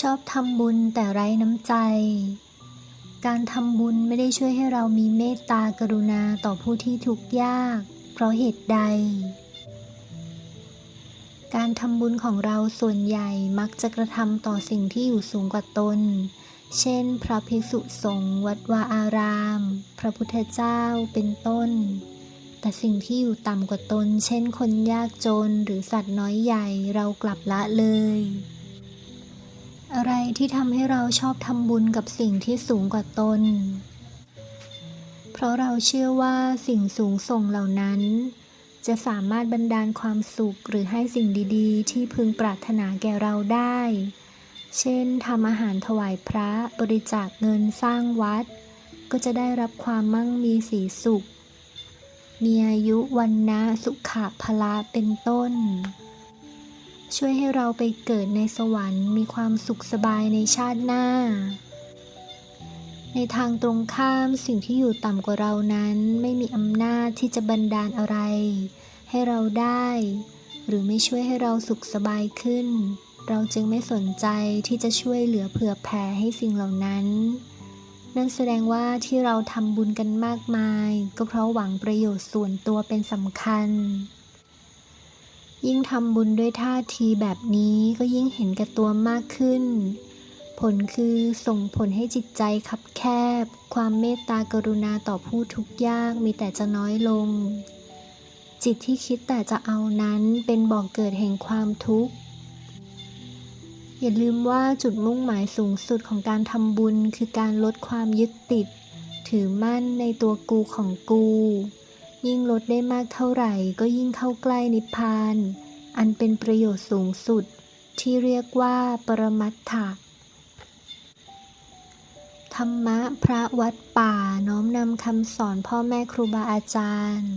ชอบทำบุญแต่ไร้น้ำใจ การทำบุญไม่ได้ช่วยให้เรามีเมตตากรุณาต่อผู้ที่ทุกข์ยาก เพราะเหตุใด การทำบุญของเราส่วนใหญ่มักจะกระทำต่อสิ่งที่อยู่สูงกว่าตน เช่น พระภิกษุสงฆ์วัดวาอาราม พระพุทธเจ้าเป็นต้น แต่สิ่งที่อยู่ต่ำกว่าตน เช่น คนยากจนหรือสัตว์น้อยใหญ่เรากลับละเลย อะไรที่ทำให้เราชอบทำบุญกับสิ่งที่สูงกว่าตน เพราะเราเชื่อว่าสิ่งสูงส่งเหล่านั้น จะสามารถบันดาลความสุขหรือให้สิ่งดีๆ ที่พึงปรารถนาแก่เราได้ เช่นทำอาหารถวายพระบริจาคเงินสร้างวัด ก็จะได้รับความมั่งมีสีสุข มีอายุวันนะสุขะพละเป็นต้น ช่วยให้เราไปเกิดในสวรรค์ มีความสุขสบายในชาติหน้า ในทางตรงข้ามสิ่งที่อยู่ต่ำกว่าเรานั้นไม่มีอำนาจที่จะบันดาลอะไร ให้เราได้ หรือไม่ช่วยให้เราสุขสบายขึ้น เราจึงไม่สนใจที่จะช่วยเหลือเผื่อแผ่ให้สิ่งเหล่านั้นนั่นแสดงว่าที่เราทำบุญกันมากมาย ก็เพราะหวังประโยชน์ส่วนตัวเป็นสำคัญ ยิ่งทำบุญด้วยท่าทีแบบนี้ก็ยิ่งเห็นแก่ตัวมากขึ้น ผลคือส่งผลให้จิตใจคับแคบ ความเมตตากรุณาต่อผู้ทุกข์ยากมีแต่จะน้อยลง จิตที่คิดแต่จะเอานั้นเป็นบ่อกเกิดแห่งความทุกข์ อย่าลืมว่าจุดมุ่งหมายสูงสุดของการทำบุญคือการลดความยึดติด ถือมั่นในตัวกูของกู ยิ่งลดได้มากเท่าไหร่ก็ยิ่งเข้าใกล้นิพพาน อันเป็นประโยชน์สูงสุดที่เรียกว่าปรมัตถะธรรมะพระวัดป่าน้อมนำคำสอนพ่อแม่ครูบาอาจารย์